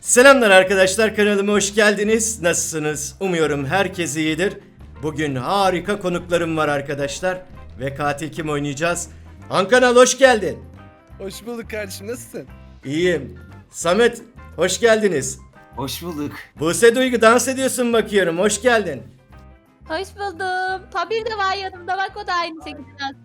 Selamlar arkadaşlar kanalıma hoş geldiniz. Nasılsınız? Umuyorum herkes iyidir. Bugün harika konuklarım var arkadaşlar. Ve katil kim oynayacağız? Han Kanal hoş geldin. Hoş bulduk kardeşim nasılsın? İyiyim. Samet hoş geldiniz. Hoş bulduk. Buse Duygu dans ediyorsun bakıyorum. Hoş geldin. Hoş buldum. Pamir de var yanımda bak o da aynı şekilde.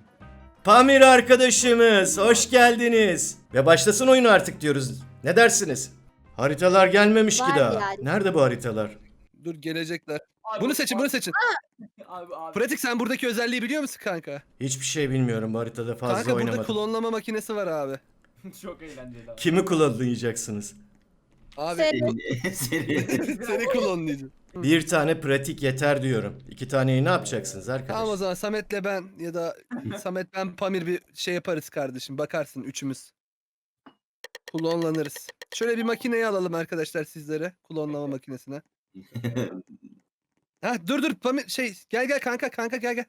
Pamir arkadaşımız hoş geldiniz. Ve başlasın oyunu artık diyoruz. Ne dersiniz? Haritalar gelmemiş ki Var daha. yani. Nerede bu haritalar? Dur gelecekler. Abi, Bunu seçin bunu seçin. Abi abi. Pratik sen buradaki özelliği biliyor musun kanka? Hiçbir şey bilmiyorum bu haritada fazla kanka burada oynamadım. klonlama makinesi var abi. Çok eğlenceli abi. Kimi kullanlayacaksınız? Abi Sen- Seni. seni klonlayacağım. Bir tane pratik yeter diyorum. İki taneyi ne yapacaksınız arkadaş? Tamam o zaman Samet'le ben ya da Samet ben Pamir bir şey yaparız kardeşim. Bakarsın üçümüz. Klonlanırız. Şöyle bir makineyi alalım arkadaşlar sizlere. Klonlama makinesine. Ha dur dur Pamir şey gel gel kanka kanka gel gel.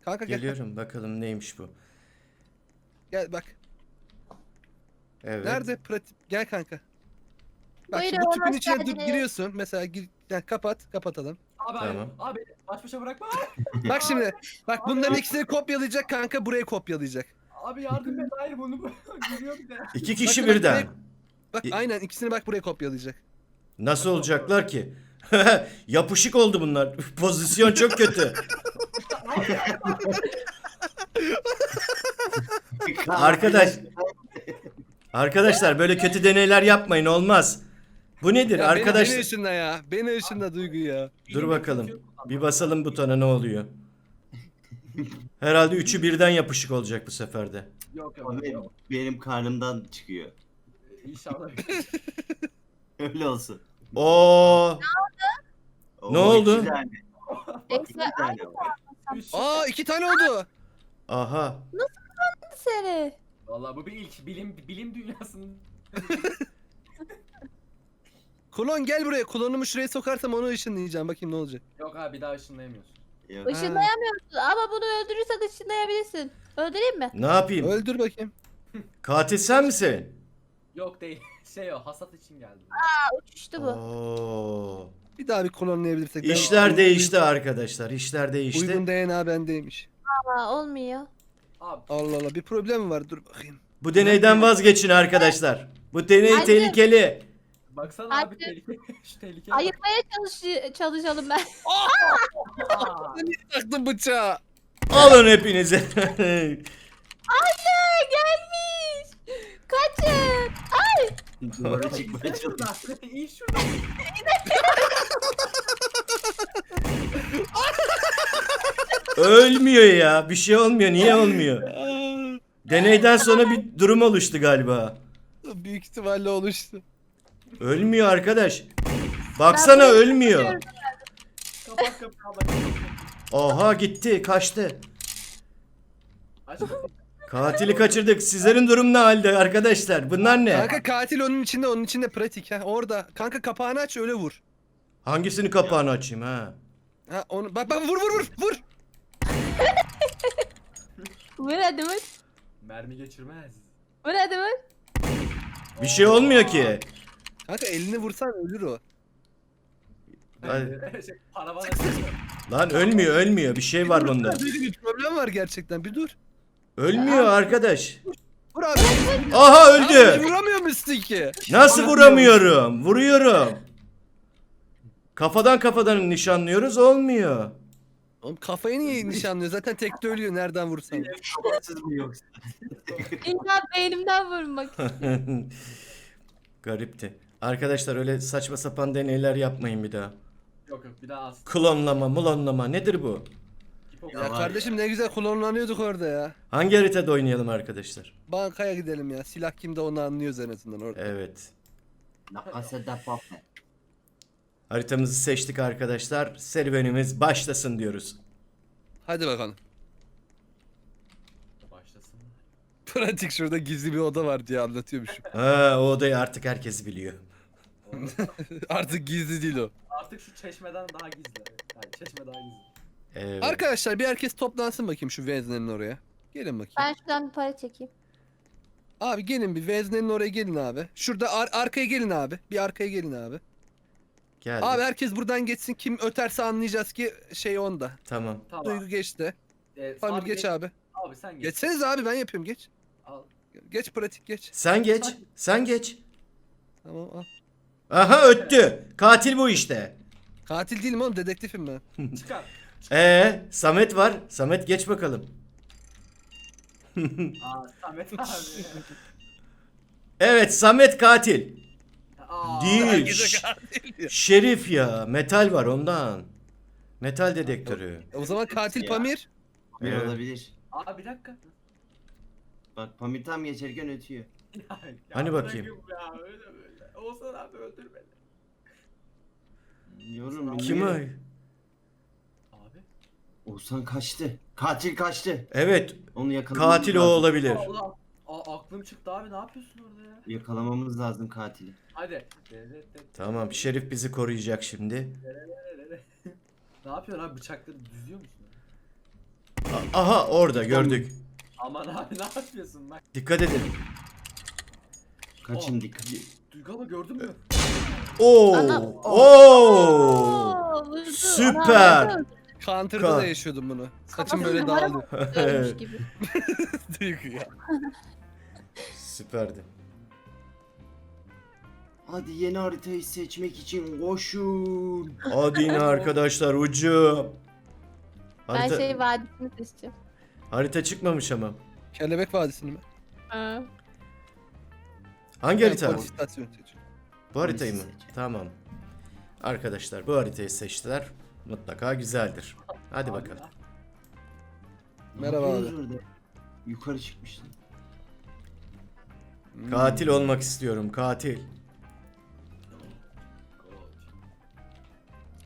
Kanka gel. Geliyorum bakalım neymiş bu. Gel bak. Evet. Nerede pratik? Gel kanka. Bak şimdi Buyurun, bu tüpün hoş içine dur, geldiniz. giriyorsun. Mesela gir, yani kapat, kapatalım. Abi Tamam. abi, abi baş başa bırakma. Bak şimdi, bak bunların ikisini kopyalayacak kanka, burayı kopyalayacak. Abi yardım et hayır bunu bu. Gülüyor bir de. İki kişi Bak, bak, birden. Bak İ- aynen ikisini bak buraya kopyalayacak. Nasıl olacaklar ki? Yapışık oldu bunlar. Pozisyon çok kötü. Arkadaş. Arkadaşlar böyle kötü deneyler yapmayın olmaz. Bu nedir Ya arkadaş? Beni, beni ışınla ya, beni ışınla Duygu ya. Dur bakalım. Bir basalım butona ne oluyor? Herhalde üçü birden yapışık olacak bu seferde. Yok yok Abi, yok. benim karnımdan çıkıyor. İnşallah. Öyle olsun. Oo, Oo, Ne oldu? iki tane. İki Esra tane var. Üç. Aa iki tane oldu. aha. seni. Vallahi bu bir ilk bilim bilim dünyasının. Klon gel buraya, klonumu şuraya sokarsam onu ışınlayacağım. Bakayım ne olacak. Yok abi bir daha ışınlayamıyorsun. Yok. Işınlayamıyorsun ama bunu öldürürsek ışınlayabilirsin. Öldüreyim mi? Ne yapayım? Öldür bakayım. Katil sen misin? Yok değil. Şey o hasat için geldi. Aa, uçuştu bu. Oo. Bir daha bir klonlayabilirsek. Ben- İşler değişti arkadaşlar. İşler değişti. Uygun DNA bendeymiş. Aa, olmuyor. Abi Allah Allah bir problem mi var? Dur bakayım. Bu deneyden vazgeçin arkadaşlar. Bu deney Hayır. Baksana abi Hadi. tehlike. Şu tehlike. Ayırmaya çalış çalışalım ben. Aa, Taktım bıçağı. Alın hepinizi. Anne gelmiş. Kaçın. Ay. Duvara çıkmaya İyi çalışıyor. şurada. İyi şurada. Ölmüyor ya. Bir şey olmuyor. Niye olmuyor? Aa, Deneyden sonra bir durum oluştu galiba. büyük ihtimalle oluştu. Ölmüyor arkadaş. Baksana ölmüyor. Kapat kapat. Oha gitti kaçtı. Aç kapıyı. Katili kaçırdık. Sizlerin durum ne halde arkadaşlar? Bunlar ne? Kanka katil onun içinde onun içinde pratik ha orada. Kanka kapağını aç öyle vur. Hangisini kapağını açayım ha? Ha onu bak bak vur vur vur vur. Vur hadi vur. Mermi geçirmez. Vur hadi vur. Bir şey olmuyor ki. Kanka elini vursan ölür o. Hadi. Şey, Lan ölmüyor ölmüyor. Bir şey var bunda. Bir problem var gerçekten bir dur. Ölmüyor arkadaş. Vur abi. Aha Abi, öldü. vuramıyor musun ki? Nasıl vuramıyorum? Vuruyorum. Kafadan kafadan nişanlıyoruz olmuyor. Oğlum kafayı niye nişanlıyor? Zaten tekte ölüyor nereden vursan. Kafasız mı yoksa? İlla beynimden vurmak. Garipti. Arkadaşlar öyle saçma sapan deneyler yapmayın bir daha. Yok yok bir daha az. Klonlama, mulonlama nedir bu? Ya var kardeşim ne güzel klonlanıyorduk orada ya. Hangi haritada oynayalım arkadaşlar? Bankaya gidelim ya. Silah kimde onu anlıyoruz en azından orada. Evet. La casa de papel. Haritamızı seçtik arkadaşlar. Serüvenimiz başlasın diyoruz. Hadi bakalım. Başlasın. Pratik şurada gizli bir oda var diye anlatıyormuşum. Ha, o odayı artık herkes biliyor. Artık gizli değil o. Artık şu çeşmeden daha gizli. Yani çeşme daha gizli. Evet. Arkadaşlar bir herkes toplansın bakayım şu veznenin oraya. Gelin bakayım. Ben şuradan bir para çekeyim. Abi gelin bir veznenin oraya gelin abi. Şurada ar- arkaya gelin abi. Bir arkaya gelin abi. Geldi. Abi herkes buradan geçsin. Kim öterse anlayacağız ki şey onda. Tamam. Tamam. Duygu geçti. Ee, Pamir abi geç geç- abi. Abi sen geç. Geçseniz abi ben yapıyorum geç. Al. Geç pratik geç. Sen geç. Sen geç. Tamam al. Aha öttü. Katil bu işte. Katil değilim oğlum dedektifim ben. Çıkar. Ee, Samet var. Samet geç bakalım. Aa Samet abi. Evet, Samet katil. Aa, Değil. Herkese Şş, katil diyor. Şerif ya. Metal var ondan. Metal dedektörü. O zaman katil Ya. Pamir. Evet. olabilir. Aa bir dakika. Bak Pamir tam geçerken ötüyor. Ya, ya Hani bakayım. bırakın Ya öyle böyle. Oğuzhan abi öldür beni. Yorum beni. Kim o? Abi. Oğuzhan kaçtı. Katil kaçtı. Evet, Onu yakalamamız katil o lazım. olabilir. Allah. Aa aklım çıktı abi ne yapıyorsun orada ya? Yakalamamız lazım katili. Hadi. Tamam, Şerif bizi koruyacak şimdi. ne yapıyorsun abi bıçakları düzüyor musun? Aha, orada gördük. Aman abi ne yapıyorsun bak. Dikkat edin. Kaçın Oh. dikkat. Duygu abla gördün mü? Oo! Ana- Oo! vurdu. Süper. Ana, Counter'da Ka- da yaşıyordum bunu. Saçım Kafasını böyle duvara. Ölmüş gibi. Duygu ya. Süperdi. Hadi yeni haritayı seçmek için koşun. Hadi yine arkadaşlar ucum. Ben Harita, şey vadisini seçeceğim. harita çıkmamış ama. Kelebek Vadisi'ni mi? Ha. Hangi Ben harita? polis istasyonu seçiyorum. Bu haritayı mı? Polisi seç. Tamam. Arkadaşlar bu haritayı seçtiler. Mutlaka güzeldir. Hadi Abi bakalım. Merhaba orada? Yukarı çıkmıştın. Hmm. Katil olmak istiyorum. Katil.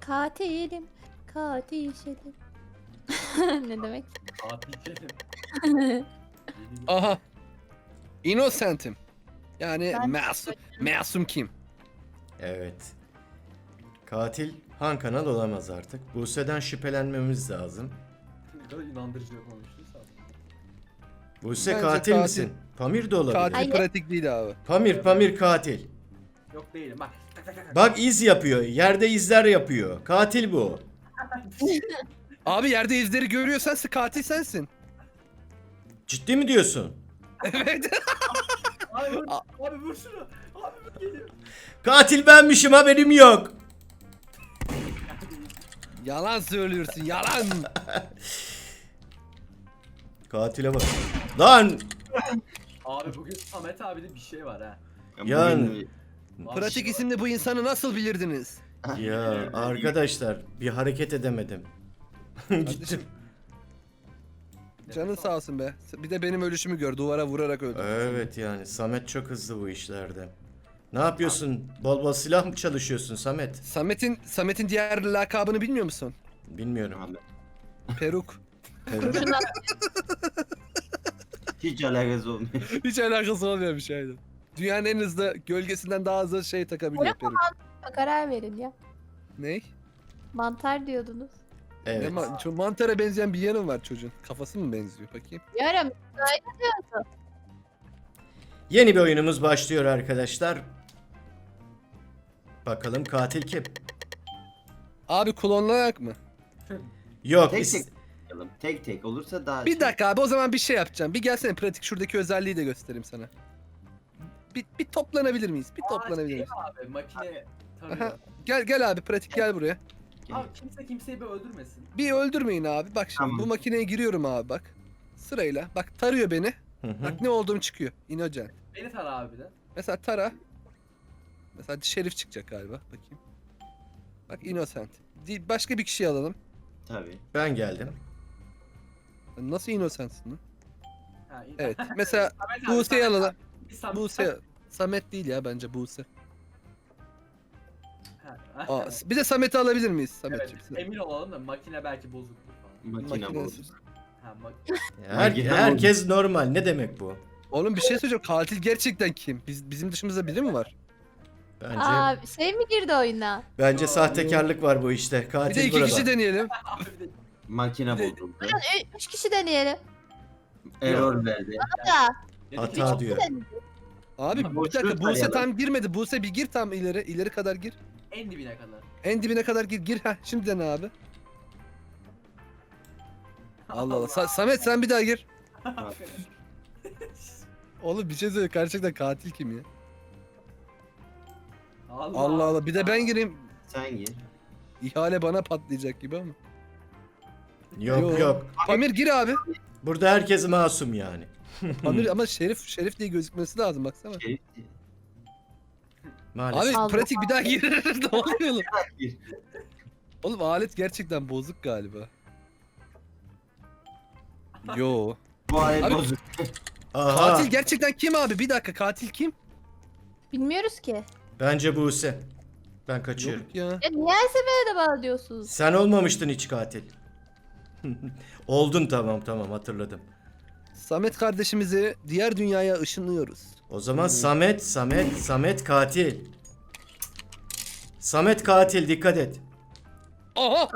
Katilim. Katil şedim. ne demek? Katil benim. Aha. Innocent'im. Yani Ben- masum. Masum kim? Evet. Katil Han Kanal olamaz artık. Buse'den şüphelenmemiz lazım. Ne kadar inandırıcı konuştuysa. Buse Bence katil, katil. misin? Pamir de olabilir. Katil Hayır. pratik değil abi. Pamir Pamir katil. Yok değilim bak. Tak, tak, tak, tak. Bak iz yapıyor. Yerde izler yapıyor. Katil bu. Abi yerde izleri görüyorsan sen katil sensin. Ciddi mi diyorsun? Evet. Abi vur. Abi vur şunu. Abi vur geliyor. Katil benmişim haberim yok. yalan söylüyorsun yalan. Katile bak. Lan! Abi bugün Samet abide bir şey var ha. Yani. bugün- Abi Pratik şey var. isimli bu insanı nasıl bilirdiniz? Ya arkadaşlar bir hareket edemedim. Gittim. Canın sağ olsun be. Bir de benim ölüşümü gör. Duvara vurarak öldü. Evet yani Samet çok hızlı bu işlerde. Ne yapıyorsun? Bol bol silah mı çalışıyorsun Samet? Samet'in Samet'in diğer lakabını bilmiyor musun? Bilmiyorum. Abi, Peruk. Evet. Hiç alakası olmuyor. Hiç alakası olmayan bir şeydi. Dünyanın en hızlı gölgesinden daha hızlı şey takabiliyor peruk. karar verin ya. Ne? Mantar diyordunuz. Evet. Ne ma- şu mantara benzeyen bir yanı var çocuğun. Kafası mı benziyor bakayım? Yarım. Yeni bir oyunumuz başlıyor arkadaşlar. Bakalım katil kim? Abi klonlayak mı? Yok. Tek is- tek. Tek tek olursa daha Bir şey- dakika abi o zaman bir şey yapacağım. Bir gelsene pratik şuradaki özelliği de göstereyim sana. Bir, bir toplanabilir miyiz? Bir Aa, toplanabilir şey miyiz? Abi makine Aha. tarıyor. Gel gel abi pratik gel buraya. Abi kimse kimseyi bir öldürmesin. Bir öldürmeyin abi. Bak şimdi Tamam. bu makineye giriyorum abi bak. Sırayla. Bak tarıyor beni. Hı hı. Bak ne olduğum çıkıyor. Innocent. Beni tar abi bir de. Mesela tara. Mesela Şerif çıkacak galiba. Bakayım. Bak Innocent. Di- Başka bir kişiyi alalım. Tabii. Ben geldim. Nasıl Innocent'sın lan? Ha, iyi. Evet. Mesela Samet abi, Buse'yi Samet alalım. abi, Samet- Buse. Samet değil ya bence Buse. Aa, bir de Samet'i alabilir miyiz? Evet, Samet'ciğim. emin olalım da makine belki bozuktur falan. Makine bozuldu. Ha, mak- Her- Makine herkes normal. Ne demek bu? Oğlum bir şey söyleyeceğim. Katil gerçekten kim? Biz, bizim dışımızda biri mi var? Bence Aa şey mi girdi oyuna? bence sahtekarlık var bu işte. Bir Katil de iki burada. kişi deneyelim. Abi bir de Makine. Ü- Üç kişi deneyelim. Error verdi. Da. Hata diyor. Abi Ama bir boşluk dakika var Buse ya. tam girmedi. Buse bir gir tam ileri. ileri kadar gir. En dibine kadar. En dibine kadar gir. Gir. Heh, şimdi dene abi. Allah Allah. Sa- Samet sen bir daha gir. Oğlum bir şey söyle. Gerçekten katil kim ya? Allah Allah Allah. Bir de ben gireyim. Sen gir. İhale bana patlayacak gibi ama. Yok Yo. yok. Pamir gir abi. Burada herkes masum yani. Pamir ama Şerif Şerif diye gözükmesi lazım baksana. Şerif Maalesef. Abi Allah. pratik bir daha gir. ne oluyor oğlum? gir. Oğlum alet gerçekten bozuk galiba. Yo. Bu alet Abi- bozuk. Aha. Katil gerçekten kim abi? Bir dakika katil kim? Bilmiyoruz ki. Bence Buse. Ben kaçıyorum. Yok ya. Ya niye her seferinde bana diyorsunuz? Sen olmamıştın hiç katil. Oldun tamam tamam hatırladım. Samet kardeşimizi diğer dünyaya ışınlıyoruz. O zaman Samet, Samet, Samet katil. Samet katil dikkat et. Aha!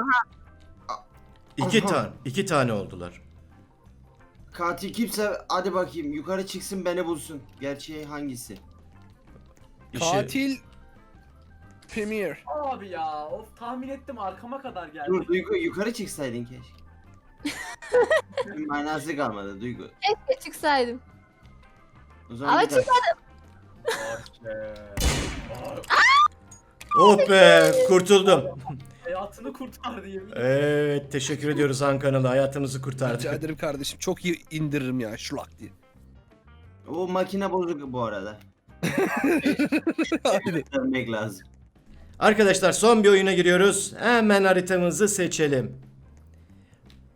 İki Aha. tane, iki tane oldular. Katil kimse hadi bakayım yukarı çıksın beni bulsun. Gerçeği hangisi? İşi- Katil Premier. Abi ya of tahmin ettim arkama kadar geldi. Dur Duygu yukarı çıksaydın keşke. Bir manası kalmadı Duygu. Keşke çıksaydım. O zaman Ama bir dakika. Oh be kurtuldum. Hayatını kurtardı yemin Evet teşekkür ediyoruz Han kanalı hayatımızı Rica kurtardı. ederim kardeşim. Çok iyi indiririm ya şlak diye. O makine bozuk bu arada. Aynen. Dönmek lazım. Arkadaşlar son bir oyuna giriyoruz. Hemen haritamızı seçelim.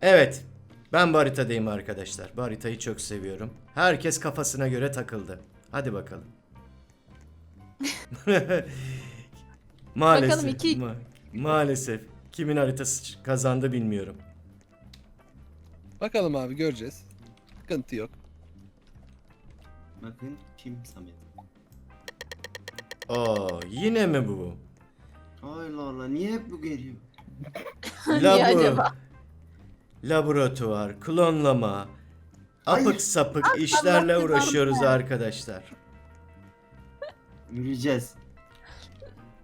Evet. Ben bu haritadayım arkadaşlar. Bu haritayı çok seviyorum. Herkes kafasına göre takıldı. Hadi bakalım. maalesef. Bakalım iki- ma- maalesef. Kimin haritası kazandı bilmiyorum. Bakalım abi göreceğiz. Sıkıntı yok. Bakın kim Samet. Oo, yine mi bu? Allah Allah niye hep bu geliyor? Niye Labu- acaba? Laboratuvar, klonlama, Hayır. apık sapık işlerle Allah'ım uğraşıyoruz ya. arkadaşlar. Yürüyeceğiz.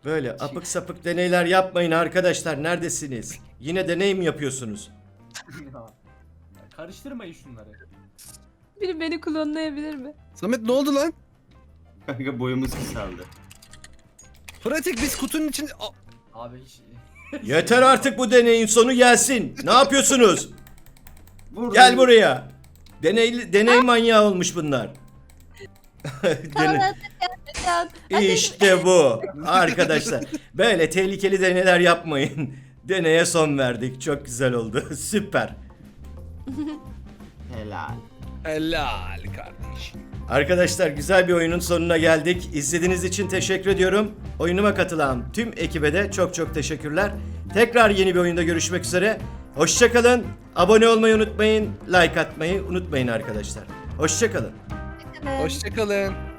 Böyle apık sapık deneyler yapmayın arkadaşlar. Neredesiniz? Yine deney mi yapıyorsunuz? ya. Karıştırmayın şunları. Biri beni klonlayabilir mi? Samet ne oldu lan? Kanka boyumuz kısaldı. Pratik biz kutunun için... Abi hiç... Yeter artık bu deneyin sonu gelsin. Ne yapıyorsunuz? Vur Gel buraya. Deney deney manyağı olmuş bunlar. Tamam Dene- hadi hadi hadi. İşte bu. Arkadaşlar böyle tehlikeli deneyler yapmayın. Deneye son verdik. Çok güzel oldu. Süper. Helal. Helal kardeş. Arkadaşlar güzel bir oyunun sonuna geldik. İzlediğiniz için teşekkür ediyorum. Oyunuma katılan tüm ekibe de çok çok teşekkürler. Tekrar yeni bir oyunda görüşmek üzere. Hoşçakalın. Abone olmayı unutmayın. Like atmayı unutmayın arkadaşlar. Hoşçakalın. Hoşçakalın.